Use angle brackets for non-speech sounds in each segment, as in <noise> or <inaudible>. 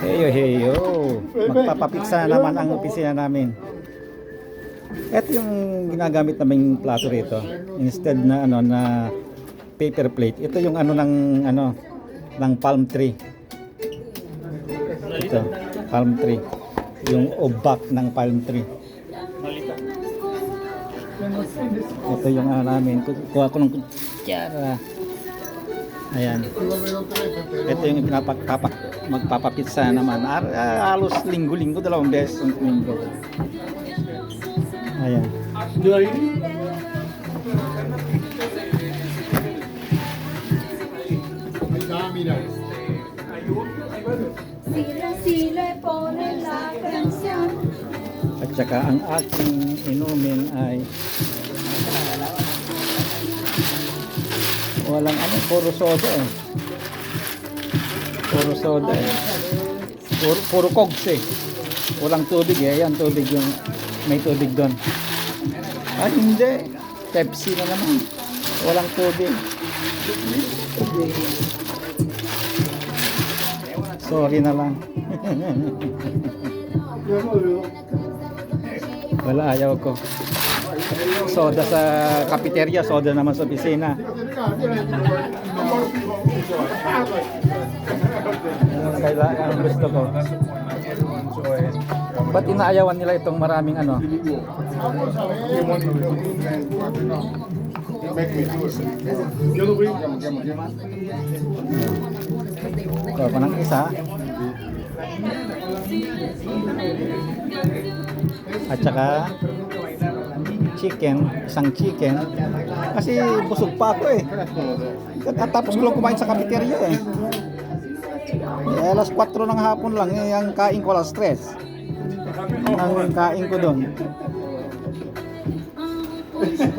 Heyo, heyo. Magpapapiksa naman ang opisina namin. Ito yung ginagamit naming plato rito. Instead na ano na paper plate. Ito yung ano ng ano ng palm tree. Ito, palm tree. Yung obak ng palm tree. Ito yung ano namin. Kuha ko ng kutsara. Ayan. Ito yung pinapapak magpapapitsa naman. Ar- ah, halos linggo-linggo, dalawang beses ang linggo. Ayan. At saka ang aking inumin ay walang ano, puro soda eh. Puro soda eh. Puro, puro cogs eh. Walang tubig eh. Ayan, tubig yung may tubig doon. Ah, hindi. Pepsi na naman. Walang tubig. Sorry na lang. <laughs> Wala, ayaw ko. Soda sa cafeteria, soda naman sa opisina. Ang kailangan, ang gusto ko. Ba't inaayawan nila itong maraming ano? Ito pa ng isa. At saka chicken, isang chicken. Kasi busog pa ako eh. Katapos ko lang kumain sa cafeteria eh. Eh, alas 4 ng hapon lang, eh, ang kain ko alas 3. Ang kain ko doon.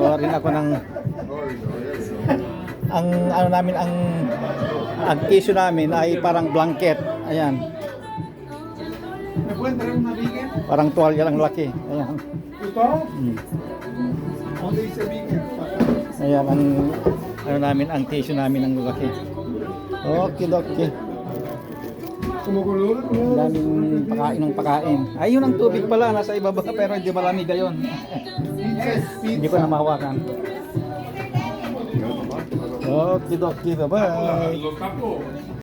Rin ako ng ang ano namin ang ang tissue namin ay parang blanket. Ayan. Parang tuwalya lang laki. Ayan. Mm. Ayan ang ano namin ang tissue namin ang laki. Okay, okay. Ang daming pakain ng pakain. Ayun ang tubig pala, nasa ibaba pero hindi malamig gayon. hindi ko na mahawakan. Okay, okay, bye-bye.